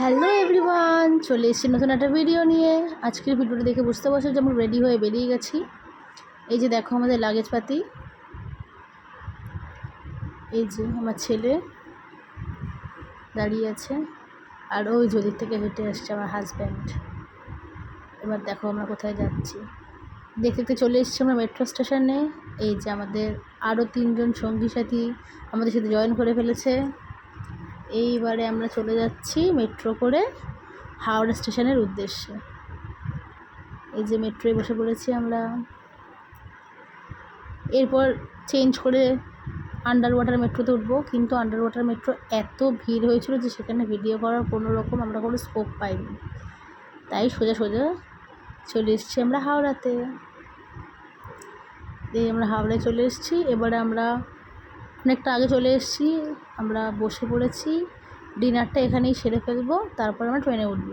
Hello everyone চলে এসেছি নতুন একটা ভিডিও নিয়ে। আজকের ভিডিওটা দেখে বুঝতে পারছ যে আমরা রেডি হয়ে বেরিয়ে গেছি। এই যে দেখো আমাদের লাগেজ পাতি। এই যে আমার ছেলে দাঁড়িয়ে আছে। আর ওই যদি থেকে হেঁটে আসছে আমার হাজব্যান্ড এবার দেখো আমরা কোথায় যাচ্ছি। দেখতে দেখতে চলে এসেছি আমরা মেট্রো স্টেশনে এই যে আমাদের আরও তিনজন সঙ্গী সাথী আমাদের সাথে জয়েন করে ফেলেছে। এইবারে আমরা চলে যাচ্ছি মেট্রো করে হাওড়া স্টেশনের উদ্দেশ্যে। এই যে মেট্রোয় বসে পড়েছি আমরা। এরপর চেঞ্জ করে আন্ডার ওয়াটার মেট্রোতে উঠবো, কিন্তু আন্ডার ওয়াটার মেট্রো এত ভিড় হয়েছিল যে সেখানে ভিডিও করার কোনো রকম আমরা কোনো স্কোপ পাইনি। তাই সোজা সোজা চলে এসেছি আমরা হাওড়াতে। এই আমরা হাওড়ায় চলে এসেছি, এবারে আমরা অনেকটা আগে চলে এসেছি, আমরা বসে পড়েছি। ডিনারটা এখানেই সেরে ফেলব, তারপর আমরা ট্রেনে উঠব।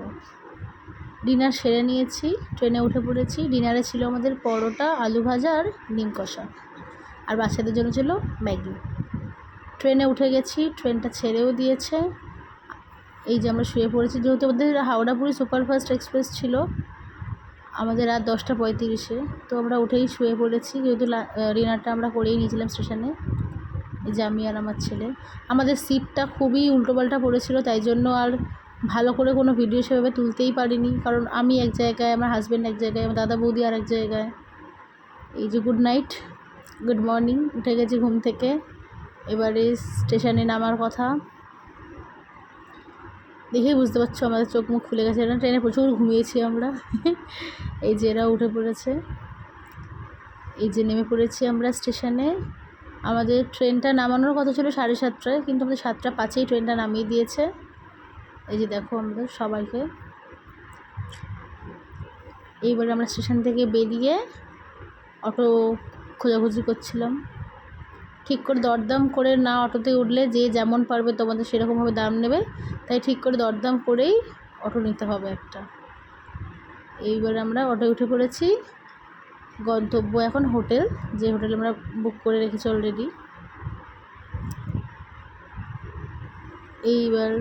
ডিনার সেরে নিয়েছি, ট্রেনে উঠে পড়েছি। ডিনারে ছিল আমাদের পরোটা, আলু ভাজা আর নিম কষা। আর বাচ্চাদের জন্য ছিল ম্যাগি। ট্রেনে উঠে গেছি, ট্রেনটা ছেড়েও দিয়েছে। এই যে আমরা শুয়ে পড়েছি, যেহেতু আমাদের হাওড়াপুরি সুপারফাস্ট এক্সপ্রেস ছিল, আমাদের রাত দশটা পঁয়ত্রিশে। তো আমরা উঠেই শুয়ে পড়েছি, যেহেতু ডিনারটা আমরা করেই নিয়েছিলাম স্টেশনে। এই যে আমি আর আমার ছেলে। আমাদের সিটটা খুবই উল্টোপাল্টা পড়েছিল, তাই জন্য আর ভালো করে কোনো ভিডিও সেভাবে তুলতেই পারিনি। কারণ আমি এক জায়গায়, আমার হাজব্যান্ড এক জায়গায়, আমার দাদা বৌদি আর এক জায়গায়। এই যে গুড নাইট গুড মর্নিং উঠে গেছি ঘুম থেকে। এবারে স্টেশনে নামার কথা। দেখেই বুঝতে পারছ আমাদের চোখ মুখ খুলে গেছে। না ট্রেনে প্রচুর ঘুমিয়েছি আমরা। এই যে এরা উঠে পড়েছে। এই যে নেমে পড়েছি আমরা স্টেশনে আমাদের ট্রেনটা নামানোর কথা ছিল সাড়ে সাতটায়, কিন্তু আমাদের সাতটা পাঁচেই ট্রেনটা নামিয়ে দিয়েছে। এই যে দেখো আমাদের সবাইকে। এইবারে আমরা স্টেশন থেকে বেরিয়ে অটো খোঁজাখুঁজি করছিলাম। ঠিক করে দরদাম করে না অটোতে উঠলে যে যেমন পারবে তোমাদের সেরকমভাবে দাম নেবে, তাই ঠিক করে দরদাম করেই অটো নিতে হবে একটা। এইবার আমরা অটোয় উঠে পড়েছি। গন্তব্য এখন হোটেল, যে হোটেলে আমরা বুক করে রেখেছি অলরেডি এইবার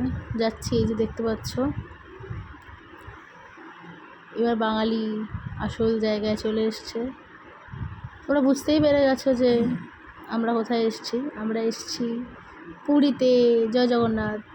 যাচ্ছি, এই যে দেখতে পাচ্ছ। এবার বাঙালি আসল জায়গায় চলে এসছে। ওরা বুঝতেই পেরে গেছো যে আমরা কোথায় এসছি। আমরা এসছি পুরীতে, জয় জগন্নাথ।